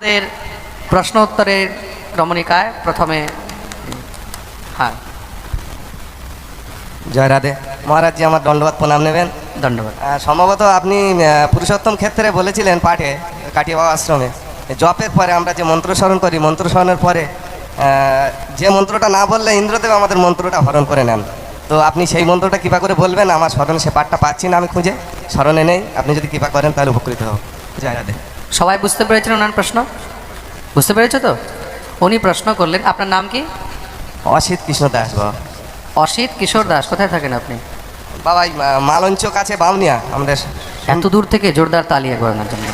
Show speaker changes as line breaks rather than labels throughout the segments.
আমাদের প্রশ্ন উত্তরের ক্রমণিকায় প্রথমে হ্যাঁ।
জয় রাধে। মহারাজজি আমার দণ্ডবাদ প্রণাম নেবেন। আহ, সম্ভবত আপনি পুরুষোত্তম ক্ষেত্রে বলেছিলেন পাঠে কাটিয়া বাবা আশ্রমে জপের পরে আমরা যে মন্ত্র স্মরণ করি মন্ত্র স্মরণের পরে যে মন্ত্রটা না বললে ইন্দ্রদেব আমাদের মন্ত্রটা হরণ করে নেন। তো আপনি সেই মন্ত্রটা কৃপা করে বলবেন আমার স্মরণে সে পাঠটা পাচ্ছি না আমি খুঁজে স্মরণে নেই আপনি যদি কৃপা করেন তাহলে উপকৃত হব। জয় রাধে।
সবাই বুঝতে পেরেছেন ওনার প্রশ্ন? বুঝতে পেরেছ তো? উনি প্রশ্ন করলেন আপনার নাম কি?
অসিত কিশোর দাস। বাবা
অসিত কিশোর দাস কোথায় থাকেন আপনি?
বাবা মালঞ্চ কাছে বামনিয়া আমাদের
এত দূর থেকে জোরদার তালি একবার ওনার জন্য।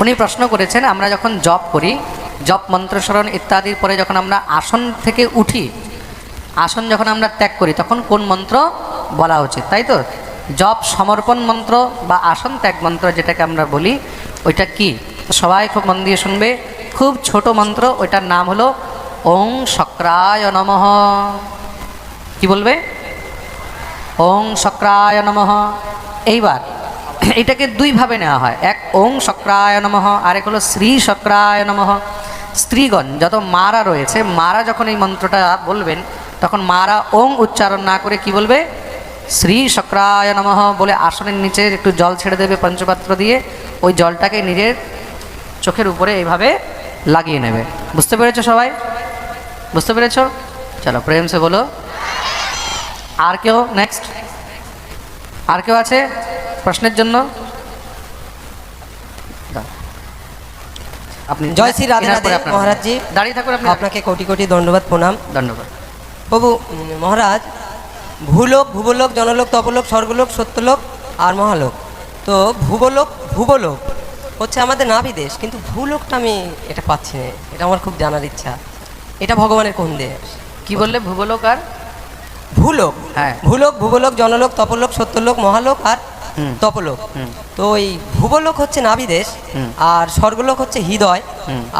উনি প্রশ্ন করেছেন আমরা যখন জপ করি জপ মন্ত্রস্মরণ ইত্যাদির পরে যখন আমরা আসন থেকে উঠি আসন যখন আমরা ত্যাগ করি তখন কোন মন্ত্র বলা উচিত তাই তো? জপ, সমর্পণ মন্ত্র বা আসন ত্যাগ মন্ত্র যেটাকে আমরা বলি, ওইটা কি? সবাই খুব মন দিয়ে শুনবে। খুব ছোট মন্ত্র, ওইটার নাম হলো ওং শক্রায় নমঃ। কি বলবে? ওং শক্রায় নমঃ। এইবার, এটাকে দুইভাবে নেওয়া হয়। এক, ওং শক্রায় নমঃ, আরেক হলো শ্রী শক্রায় নমঃ। স্ত্রীগণ, যত মারা রয়েছে, মারা যখন এই মন্ত্রটা বলবেন, তখন মারা ওং উচ্চারণ না করে কি বলবে? শ্রী শক্রায় নমঃ বলে আসনের নিচে একটু জল ছেড়ে দেবে পঞ্চপাত্র দিয়ে ওই জলটাকে নিজের চোখের উপরে এইভাবে লাগিয়ে নেবে। বুঝতে পেরেছ সবাই? বুঝতে পেরেছ? চলো প্রেম সে বলো। আর কেউ নেক্সট আর কেউ আছে প্রশ্নের জন্য? আপনি
জয় শ্রী রাধে
আপনার।
মহারাজজি।
দাঁড়িয়ে থাকুন
আপনাকে কোটি কোটি ধন্যবাদ প্রণাম।
ধন্যবাদ।
প্রভু মহারাজ ভূলোক ভূবলোক জনলোক তপলোক স্বর্গলোক সত্যলোক আর মহালোক। তো ভূবলোক ভূবলোক হচ্ছে আমাদের নাভি দেশ কিন্তু ভূলোকটা আমি এটা পাচ্ছি না এটা আমার খুব জানার ইচ্ছা। এটা ভগবানের কোন দেশ?
কি বললে ভূগোলক আর?
ভূলোক
হ্যাঁ।
ভূলোক ভূবলোক জনলোক তপলোক সত্যলোক মহালোক আর তপলোক। তো এই ভূবলোক হচ্ছে নাভিদেশ। আর স্বর্গলোক হচ্ছে হৃদয়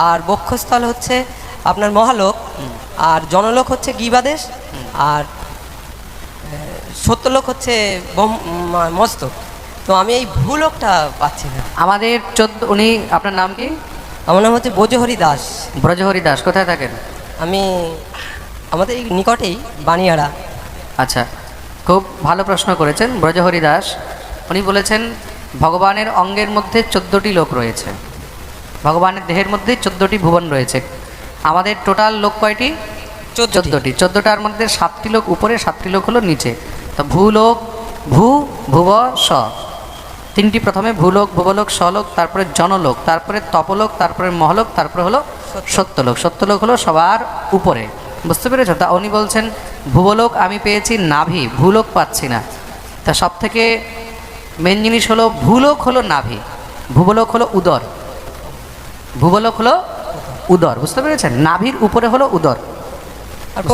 আর বক্ষস্থল হচ্ছে আপনার মহালোক আর জনলোক হচ্ছে গিবাদেশ আর সত্যলোক হচ্ছে মস্তক। তো আমি এই ভূলোকটা পাচ্ছি না।
আমাদের চোদ্দ উনি আপনার নাম কি?
আমার নাম হচ্ছে ব্রজহরি দাস।
ব্রজহরি দাস কোথায় থাকেন?
আমি আমাদের এই নিকটেই বানিয়াড়া।
আচ্ছা খুব ভালো প্রশ্ন করেছেন ব্রজহরি দাস। উনি বলেছেন ভগবানের অঙ্গের মধ্যে চোদ্দোটি লোক রয়েছে। ভগবানের দেহের মধ্যে চোদ্দোটি ভুবন রয়েছে। আমাদের টোটাল লোক কয়টি।
চোদ্দোটি।
চোদ্দোটার মধ্যে সাতটি লোক উপরে সাতটি লোক হলো নিচে। তো ভূলোক, ভূ, ভুব, স। তিনটি প্রথমে ভূলোক, ভুবলোক, সলোক, তারপরে জনলোক, তারপরে তপলোক, তারপরে মহলোক, তারপরে হলো সত্যলোক। সত্যলোক হলো সবার উপরে। বুঝতে পেরেছ? তা উনি বলছেন, ভূবলোক আমি পেয়েছি নাভি, ভূলোক পাচ্ছি না। তা সব থেকে মেন জিনিস হলো, ভূলোক হলো নাভি, ভূবলোক হলো উদর। ভূগোলক হলো উদর। বুঝতে পেরেছেন? নাভির উপরে হলো উদর।
আর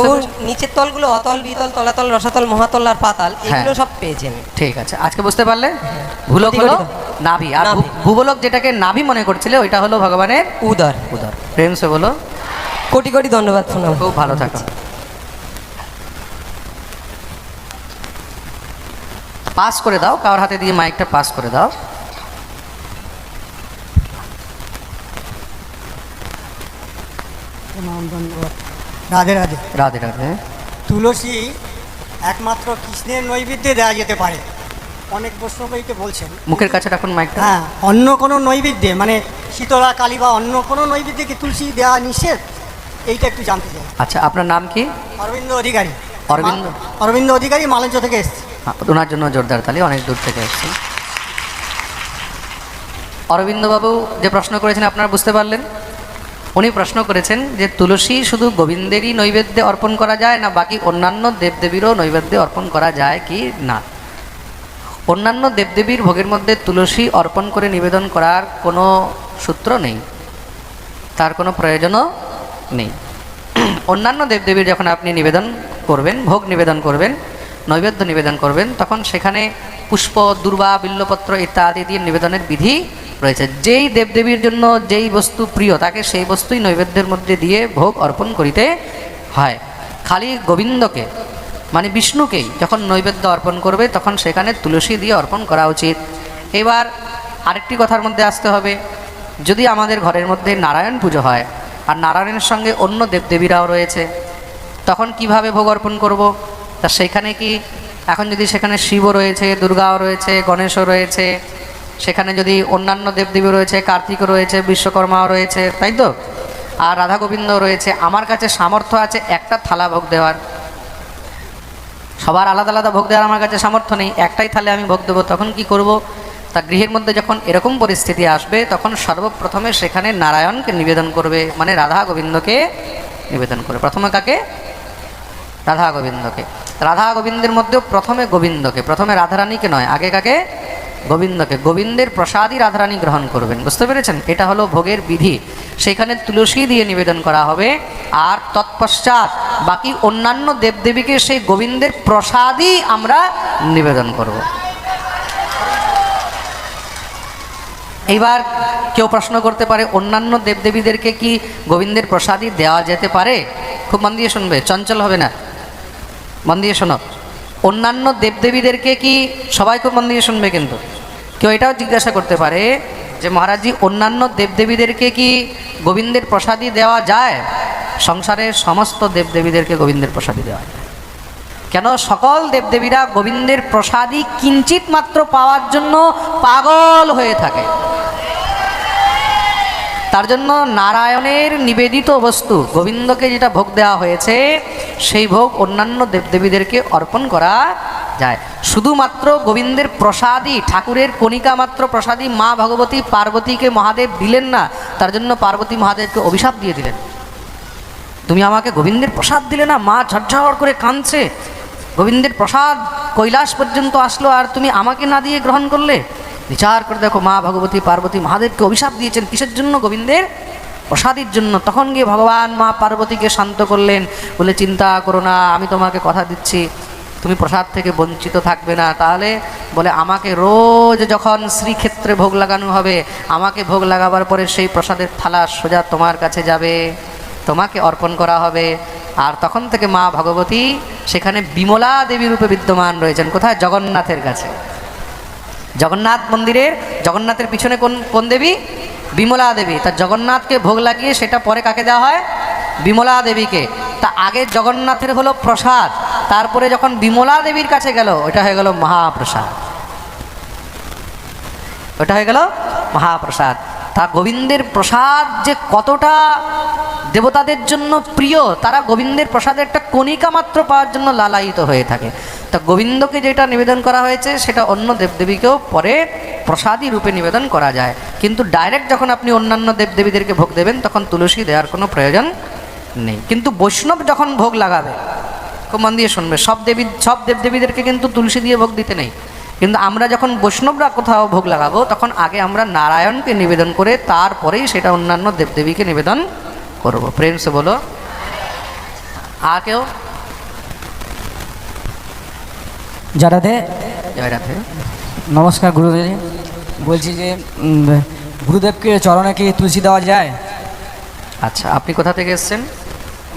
নিচের তলগুলো অতল বিতল তলাতল রসাতল মহাতল আর পাতাল এগুলো সব পেয়েছি আমি
ঠিক আছে আজকে বুঝতে পারলে? ভূলোক হলো নাভি। আর। ভূগোলক যেটাকে নাভি মনে করছিলে ওইটা হলো ভগবানের
উদর।
উদর। প্রেম সে বলো।
কোটি কোটি ধন্যবাদ প্রণাম
খুব ভালো থাকো। পাস করে দাও কারোর হাতে দিয়ে মাইকটা পাস করে দাও।
ধন্যবাদ। রাধে রাধে।
রাধে রাধে
তুলসী একমাত্র কৃষ্ণের নৈবেদ্যে দেওয়া যেতে পারে। অনেক বৈষ্ণবইকে বলছেন।
মুখের কাছে রাখুন মাইকটা।
হ্যাঁ অন্য কোনো নৈবেদ্যে মানে শীতলা কালী বা অন্য কোনো নৈবেদ্যে কি তুলসী দেওয়া নিষেধ? এইটা একটু জানতে চাই।
আচ্ছা আপনার নাম কি?
অরবিন্দ অধিকারী।
অরবিন্দ?
অরবিন্দ অধিকারী মালঞ্চ থেকে এসছে।
হ্যাঁ, ওনার জন্য জোরদার তালি অনেক দূর থেকে এসেছি অরবিন্দবাবু যে প্রশ্ন করেছেন আপনারা বুঝতে পারলেন? উনি প্রশ্ন করেছেন যে তুলসী শুধু গোবিন্দেরই নৈবেদ্যে অর্পণ করা যায় না, বাকি অন্যান্য দেবদেবীরও নৈবেদ্যে অর্পণ করা যায় কি না? অন্যান্য দেবদেবীর ভোগের মধ্যে তুলসী অর্পণ করে নিবেদন করার কোনো সূত্র নেই। তার কোনো প্রয়োজনও নেই। অন্যান্য দেবদেবীর যখন আপনি নিবেদন করবেন, ভোগ নিবেদন করবেন, নৈবেদ্য নিবেদন করবেন, তখন সেখানে পুষ্প, দুর্বা, বিল্লপত্র ইত্যাদি দিয়ে নিবেদনের বিধি রয়েছে। যেই দেবদেবীর জন্য যেই বস্তু প্রিয়, তাকে সেই বস্তুই নৈবেদ্যের মধ্যে দিয়ে ভোগ অর্পণ করিতে হয়। খালি গোবিন্দকে মানে বিষ্ণুকেই যখন নৈবেদ্য অর্পণ করবে, তখন সেখানে তুলসী দিয়ে অর্পণ করা উচিত। এবার আরেকটি কথার মধ্যে আসতে হবে। যদি আমাদের ঘরের মধ্যে নারায়ণ পুজো হয়, আর নারায়ণের সঙ্গে অন্য দেবদেবীরাও রয়েছে, তখন কীভাবে ভোগ অর্পণ করব? তা সেখানে কি? এখন যদি সেখানে শিবও রয়েছে, দুর্গাও রয়েছে, গণেশও রয়েছে সেখানে যদি অন্যান্য দেবদেবী রয়েছে, কার্তিকও রয়েছে, বিশ্বকর্মাও রয়েছে, তাই তো? আর রাধা গোবিন্দ রয়েছে। আমার কাছে সামর্থ্য আছে একটা থালা ভোগ দেওয়ার। সবার আলাদা আলাদা ভোগ দেওয়ার আমার কাছে সামর্থ্য নেই। একটাই থালে আমি ভোগ দেবো, তখন কি করব? তা গৃহের মধ্যে যখন এরকম পরিস্থিতি আসবে, তখন সর্বপ্রথমে সেখানে নারায়ণকে নিবেদন করবে মানে রাধা গোবিন্দকে নিবেদন করবে। প্রথমে কাকে? রাধা গোবিন্দকে। রাধা গোবিন্দের মধ্যেও প্রথমে গোবিন্দকে, প্রথমে রাধারানীকে নয়, আগে কাকে? গোবিন্দকে, গোবিন্দের প্রসাদই রাধারানী গ্রহণ করবেন। বুঝতে পেরেছেন? এটা হলো ভোগের বিধি। সেখানে তুলসী দিয়ে নিবেদন করা হবে, আর তৎপশ্চাৎ বাকি অন্যান্য দেবদেবীকে সেই গোবিন্দের প্রসাদই আমরা নিবেদন করব। এইবার কেউ প্রশ্ন করতে পারে, অন্যান্য দেবদেবীদেরকে কি গোবিন্দের প্রসাদই দেওয়া যেতে পারে? খুব মন দিয়ে শুনবে, চঞ্চল হবে না? মন দিয়ে শোনো। অন্যান্য দেবদেবীদেরকে কি সবাই খুব মন দিয়ে শুনবে কিন্তু? কেউ এটাও জিজ্ঞাসা করতে পারে যে মহারাজজি, অন্যান্য দেবদেবীদেরকে কি গোবিন্দের প্রসাদই দেওয়া যায়? সংসারের সমস্ত দেবদেবীদেরকে গোবিন্দের প্রসাদই দেওয়া যায়। কেন সকল দেবদেবীরা গোবিন্দের প্রসাদই কিঞ্চিত মাত্র পাওয়ার জন্য পাগল হয়ে থাকে? তার জন্য নারায়ণের নিবেদিত বস্তু, গোবিন্দকে যেটা ভোগ দেওয়া হয়েছে, সেই ভোগ অন্যান্য দেবদেবীদেরকে অর্পণ করা যায়। শুধুমাত্র গোবিন্দের প্রসাদই, ঠাকুরের কণিকা মাত্র প্রসাদই মা ভগবতী পার্বতীকে মহাদেব দিলেন না, তার জন্য পার্বতী মহাদেবকে অভিশাপ দিয়ে দিলেন। তুমি আমাকে গোবিন্দের প্রসাদ দিলে না? মা ঝরঝর করে কাঁদছে। গোবিন্দের প্রসাদ কৈলাস পর্যন্ত আসলো, আর তুমি আমাকে না দিয়ে গ্রহণ করলে? বিচার করে দেখো, মা ভগবতী পার্বতী মহাদেবকে অভিশাপ দিয়েছেন। কিসের জন্য? গোবিন্দের প্রসাদের জন্য। তখন গিয়ে ভগবান মা পার্বতীকে শান্ত করলেন বলে চিন্তা করো না, আমি তোমাকে কথা দিচ্ছি। তুমি প্রসাদ থেকে বঞ্চিত থাকবে না, তাহলে বলে আমাকে রোজ যখন শ্রীক্ষেত্রে ভোগ লাগানো হবে, আমাকে ভোগ লাগাবার পরে সেই প্রসাদের থালা সোজা তোমার কাছে যাবে, তোমাকে অর্পণ করা হবে। আর তখন থেকে মা ভগবতী সেখানে বিমলা দেবী রূপে বিদ্যমান রয়েছেন। কোথায়? জগন্নাথের কাছে। জগন্নাথ মন্দিরের, জগন্নাথের পিছনে কোন কোন দেবী? বিমলা দেবী। তা জগন্নাথকে ভোগ লাগিয়ে সেটা পরে কাকে দেওয়া হয়? বিমলা দেবীকে। তা আগে জগন্নাথের হলো প্রসাদ, তারপরে যখন বিমলা দেবীর কাছে গেল, ওটা হয়ে গেল মহাপ্রসাদ। ওটা হয়ে গেল মহাপ্রসাদ। তা গোবিন্দের প্রসাদ যে কতটা দেবতাদের জন্য প্রিয়, তারা গোবিন্দের প্রসাদের একটা কণিকা মাত্র পাওয়ার জন্য লালায়িত হয়ে থাকে। তা গোবিন্দকে যেটা নিবেদন করা হয়েছে, সেটা অন্য দেবদেবীকেও পরে প্রসাদী রূপে নিবেদন করা যায়। কিন্তু ডাইরেক্ট যখন আপনি অন্যান্য দেবদেবীদেরকে ভোগ দেবেন, তখন তুলসী দেওয়ার কোনো প্রয়োজন নেই। কিন্তু বৈষ্ণব যখন ভোগ লাগাবে খুব মন দিয়ে শুনবে সব দেবী সব দেবদেবীদেরকে কিন্তু তুলসী দিয়ে ভোগ দিতে নেই। কিন্তু আমরা যখন বৈষ্ণবরা কোথাও ভোগ লাগাবো তখন আগে আমরা নারায়ণকে নিবেদন করে তারপরেই সেটা অন্যান্য দেবদেবীকে নিবেদন করব। প্রেম সে বলো আর কেউ?
যারাতে
জয় রাধে
নমস্কার গুরুদেব। বলছি যে গুরুদেবকে চরণে কি তুলসী দেওয়া যায়?
আচ্ছা আপনি কোথা থেকে এসেছেন?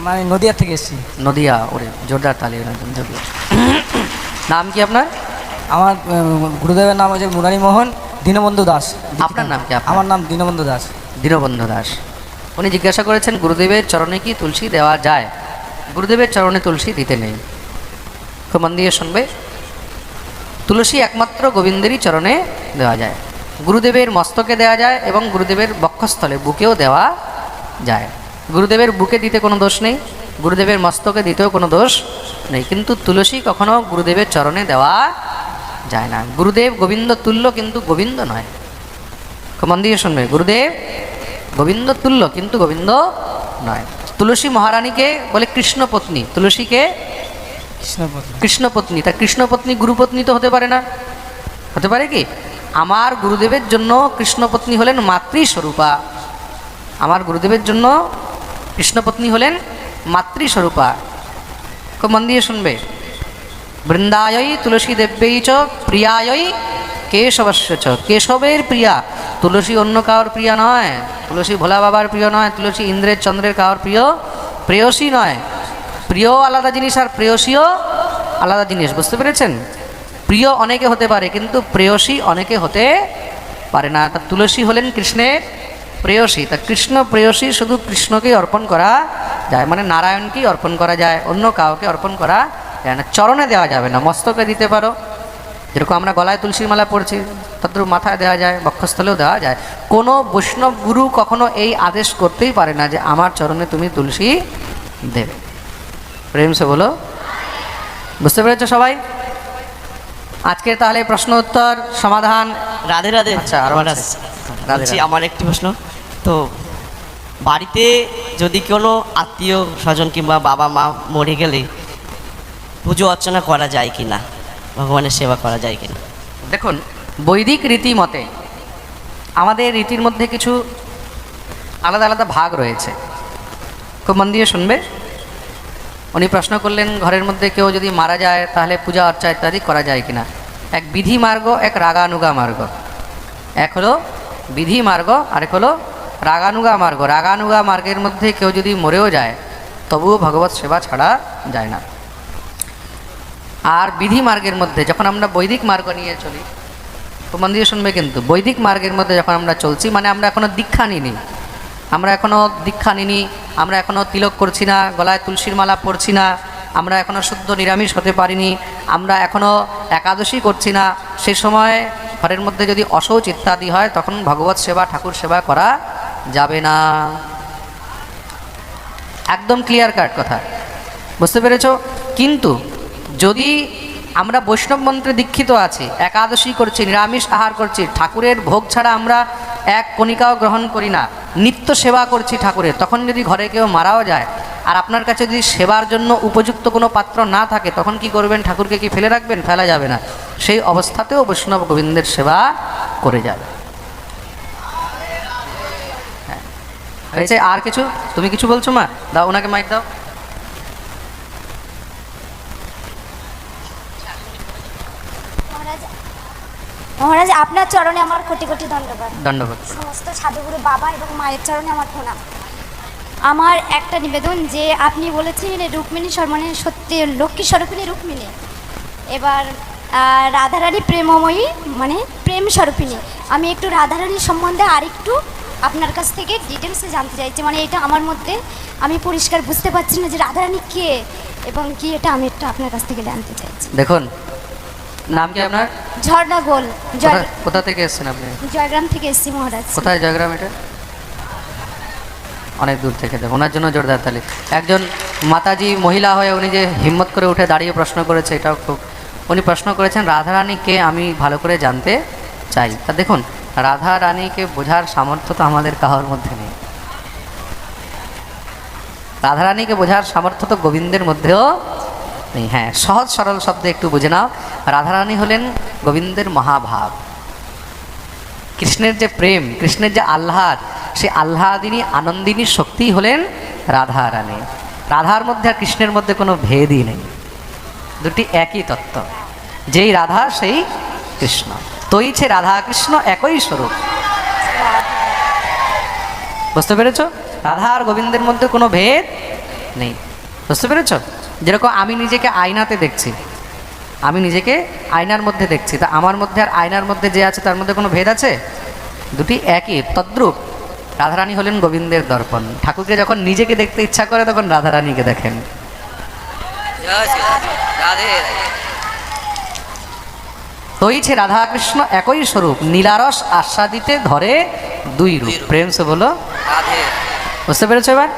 মানে নদিয়ার থেকে এসেছি।
নদিয়া ওরে জোরদার তালি জোরদার। নাম কি আপনার?
আমার গুরুদেবের নাম হচ্ছে মুরারি মোহন দীনবন্ধু দাস।
আপনার নাম কি
আমার নাম দীনবন্ধু দাস।
দীনবন্ধু দাস। উনি জিজ্ঞাসা করেছেন গুরুদেবের চরণে কি তুলসী দেওয়া যায়? গুরুদেবের চরণে তুলসী দিতে নেই। খুব মন দিয়ে শুনবে। তুলসী একমাত্র গোবিন্দেরই চরণে দেওয়া যায়। গুরুদেবের মস্তকে দেওয়া যায় এবং গুরুদেবের বক্ষস্থলে বুকেও দেওয়া যায়। গুরুদেবের বুকে দিতে কোনো দোষ নেই গুরুদেবের মস্তকে দিতেও কোনো দোষ নেই। কিন্তু তুলসী কখনো গুরুদেবের চরণে দেওয়া যায় না। গুরুদেব গোবিন্দ তুল্য কিন্তু গোবিন্দ নয়। মন দিয়ে শুনবে গুরুদেব গোবিন্দ তুল্য কিন্তু গোবিন্দ নয়। তুলসী মহারানীকে বলে কৃষ্ণ পত্নী তুলসীকে
কৃষ্ণপতি
কৃষ্ণপত্নী। তা কৃষ্ণপত্নী গুরুপত্নী তো হতে পারে না। হতে পারে কি? আমার গুরুদেবের জন্য কৃষ্ণপত্নী হলেন মাতৃস্বরূপা। আমার গুরুদেবের জন্য কৃষ্ণপত্নী হলেন মাতৃস্বরূপা। খুব মন দিয়ে শুনবে। বৃন্দায়ই তুলসী দেব্যই চ প্রিয়ায়ই কেশবস্য চ। কেশবের প্রিয়া। তুলসী অন্য কারোর প্রিয়া নয়। তুলসী ভোলা বাবার প্রিয় নয়। তুলসী ইন্দ্রের চন্দ্রের কারোর প্রিয় প্রেয়সী নয়। প্রিয় আলাদা জিনিস আর প্রেয়সীও আলাদা জিনিস। বুঝতে পেরেছেন? প্রিয় অনেকে হতে পারে, কিন্তু প্রেয়সী অনেকে হতে পারে না। তা তুলসী হলেন কৃষ্ণের প্রেয়সী। তা কৃষ্ণ প্রেয়সী শুধু কৃষ্ণকেই অর্পণ করা যায় মানে নারায়ণকেই অর্পণ করা যায় অন্য কাউকে অর্পণ করা যায় না। চরণে দেওয়া যাবে না মস্তকে দিতে পারো। যেরকম আমরা গলায় তুলসীর মালা পড়ছি তদ্রুপ মাথায় দেওয়া যায় বক্ষস্থলেও দেওয়া যায়। কোনো বৈষ্ণব গুরু কখনো এই আদেশ করতেই পারে না যে আমার চরণে তুমি তুলসী দেবে। প্রেম সে বলো। বুঝতে পেরেছ সবাই? আজকে তাহলে প্রশ্ন উত্তর সমাধান।
রাধে রাধে।
আচ্ছা।
আমার একটি প্রশ্ন। তো বাড়িতে যদি কোনো আত্মীয় স্বজন কিংবা বাবা মা মরে গেলে পুজো অর্চনা করা যায় কি না ভগবানের সেবা করা যায় কি না
দেখুন, বৈদিক রীতি মতে আমাদের রীতির মধ্যে কিছু আলাদা আলাদা ভাগ রয়েছে। খুব মন দিয়ে শুনবে। উনি প্রশ্ন করলেন, ঘরের মধ্যে কেউ যদি মারা যায়, তাহলে পূজা অর্চা ইত্যাদি করা যায় কিনা? এক বিধি মার্গ, এক রাগানুগা মার্গ। এক হলো বিধি মার্গ, আরেক হলো রাগানুগা মার্গ, রাগানুগা মার্গের মধ্যে কেউ যদি মরেও যায়, তবুও ভগবত সেবা ছাড়া যায় না। আর বিধি মার্গের মধ্যে যখন আমরা বৈদিক মার্গ নিয়ে চলি তো মন দিয়ে শুনবে কিন্তু, বৈদিক মার্গের মধ্যে যখন আমরা চলছি মানে আমরা এখনও দীক্ষা নিইনি। আমরা এখনও দীক্ষা নিনি আমরা এখনও তিলক করছি না, গলায় তুলসীর মালা পরছি না, আমরা এখনও শুদ্ধ নিরামিষ হতে পারিনি, আমরা এখনও একাদশী করছি না। সে সময় ঘরের মধ্যে যদি অশৌচ ইত্যাদি হয়, তখন ভগবত সেবা, ঠাকুর সেবা করা যাবে না। একদম ক্লিয়ার কাট কথা। বুঝতে পেরেছ? কিন্তু যদি আমরা বৈষ্ণব মন্ত্রে দীক্ষিত আছি, একাদশী করছি, নিরামিষ আহার করছি, ঠাকুরের ভোগ ছাড়া আমরা এক কণিকাও গ্রহণ করি না, নিত্য সেবা করছি ঠাকুরের, তখন যদি ঘরে কেউ মারাও যায়, আর আপনার কাছে যদি সেবার জন্য উপযুক্ত কোনো পাত্র না থাকে, তখন কি করবেন? ঠাকুরকে কি ফেলে রাখবেন? ফেলা যাবে না। সেই অবস্থাতেও বৈষ্ণব গোবিন্দের সেবা করে যাবে। হয়েছে আর কিছু? তুমি কিছু বলছো মা? দাও ওনাকে মাইক দাও।
মহারাজ আপনার চরণে আমার কোটি কোটি ধন্যবাদ।
দণ্ডবোধ
সমস্ত সাধুগুরু বাবা এবং মায়ের চরণে আমার প্রণাম। আমার একটা নিবেদন যে আপনি বলেছিলেন রুক্মিণী সর্বনে সত্যি লক্ষ্মী স্বরূপিণী রুক্মিণী। এবার রাধারানী প্রেমময়ী মানে প্রেম স্বরূপিণী। আমি একটু রাধারানীর সম্বন্ধে আরেকটু আপনার কাছ থেকে ডিটেলসে জানতে চাইছি মানে এটা আমার মধ্যে আমি পরিষ্কার বুঝতে পারছি না যে রাধারানী কে এবং কি এটা আমি একটু আপনার কাছ থেকে জানতে চাইছি।
দেখুন নাম কি আপনার?
ঝর্ণা গোল
কোথা- থেকে এসেছেন আপনি?
জয়গ্রাম থেকে এসেছি মহারাজ।
কোথায় জয়গ্রাম এটা? অনেক দূর থেকে দেখো ওনার জন্য জোরদার তালি। একজন মাতাজি মহিলা হয়ে উনি যে হিম্মত করে উঠে দাঁড়িয়ে প্রশ্ন করেছে এটাও খুব উনি প্রশ্ন করেছেন রাধা রানীকে আমি ভালো করে জানতে চাই? তা দেখুন রাধা রানীকে বোঝার সামর্থ্য তো আমাদের কাহার মধ্যে নেই। রাধা রানীকে বোঝার সামর্থ্য তো গোবিন্দের মধ্যেও নেই। হ্যাঁ সহজ সরল শব্দে একটু বুঝে নাও। রাধারানী হলেন গোবিন্দের মহাভাব কৃষ্ণের যে প্রেম, কৃষ্ণের যে আহ্লাদ সেই আহ্লাদিনী, আনন্দিনী শক্তি হলেন রাধা রানী। রাধার মধ্যে আর কৃষ্ণের মধ্যে কোনো ভেদই নেই। দুটি একই তত্ত্ব। যেই রাধা, সেই কৃষ্ণ। তৈছে রাধা কৃষ্ণ একই স্বরূপ। বুঝতে পেরেছ? রাধা আর গোবিন্দের মধ্যে কোনো ভেদ নেই। বুঝতে পেরেছ? যেরকম আমি নিজেকে আয়নাতে দেখছি, আমি নিজেকে আয়নার মধ্যে দেখছি, তা আমার মধ্যে আর আয়নার মধ্যে যে আছে তার মধ্যে কোনো ভেদ আছে? দুটি একই, তদ্রূপ। রাধারানী হলেন গোবিন্দের দর্পণ। ঠাকুরকে যখন নিজেকে দেখতে ইচ্ছা করে, তখন রাধারানীকে দেখেন। হইছে রাধাকৃষ্ণ একই স্বরূপ নীলারস আস্বাদিতে ধরে দুই রূপ। প্রেম সে বলো? বুঝতে পেরেছ এবার?